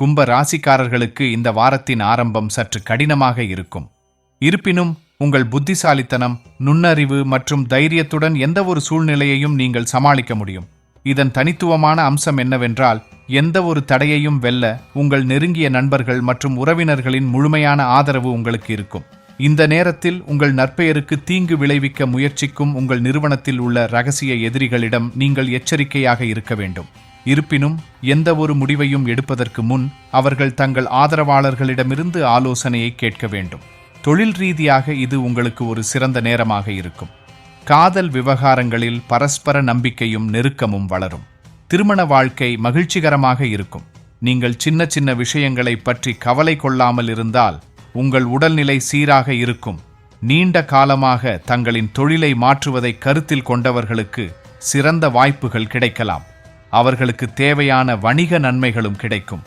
கும்ப ராசிக்காரர்களுக்கு இந்த வாரத்தின் ஆரம்பம் சற்று கடினமாக இருக்கும். இருப்பினும் உங்கள் புத்திசாலித்தனம் நுண்ணறிவு மற்றும் தைரியத்துடன் எந்த ஒரு சூழ்நிலையையும் நீங்கள் சமாளிக்க முடியும். இதன் தனித்துவமான அம்சம் என்னவென்றால் எந்த ஒரு தடையையும் வெல்ல உங்கள் நெருங்கிய நண்பர்கள் மற்றும் உறவினர்களின் முழுமையான ஆதரவு உங்களுக்கு இருக்கும். இந்த நேரத்தில் உங்கள் நற்பெயருக்கு தீங்கு விளைவிக்க முயற்சிக்கும் உங்கள் நிறுவனத்தில் உள்ள ரகசிய எதிரிகளிடம் நீங்கள் எச்சரிக்கையாக இருக்க வேண்டும். இருப்பினும் எந்த ஒரு முடிவையும் எடுப்பதற்கு முன் அவர்கள் தங்கள் ஆதரவாளர்களிடமிருந்து ஆலோசனையை கேட்க வேண்டும். தொழில் ரீதியாக இது உங்களுக்கு ஒரு சிறந்த நேரமாக இருக்கும். காதல் விவகாரங்களில் பரஸ்பர நம்பிக்கையும் நெருக்கமும் வளரும். திருமண வாழ்க்கை மகிழ்ச்சிகரமாக இருக்கும். நீங்கள் சின்ன சின்ன விஷயங்களை பற்றி கவலை கொள்ளாமல் இருந்தால் உங்கள் உடல்நிலை சீராக இருக்கும். நீண்ட காலமாக தங்களின் தொழிலை மாற்றுவதை கருத்தில் கொண்டவர்களுக்கு சிறந்த வாய்ப்புகள் கிடைக்கலாம். அவர்களுக்கு தேவையான வணிக நன்மைகளும் கிடைக்கும்.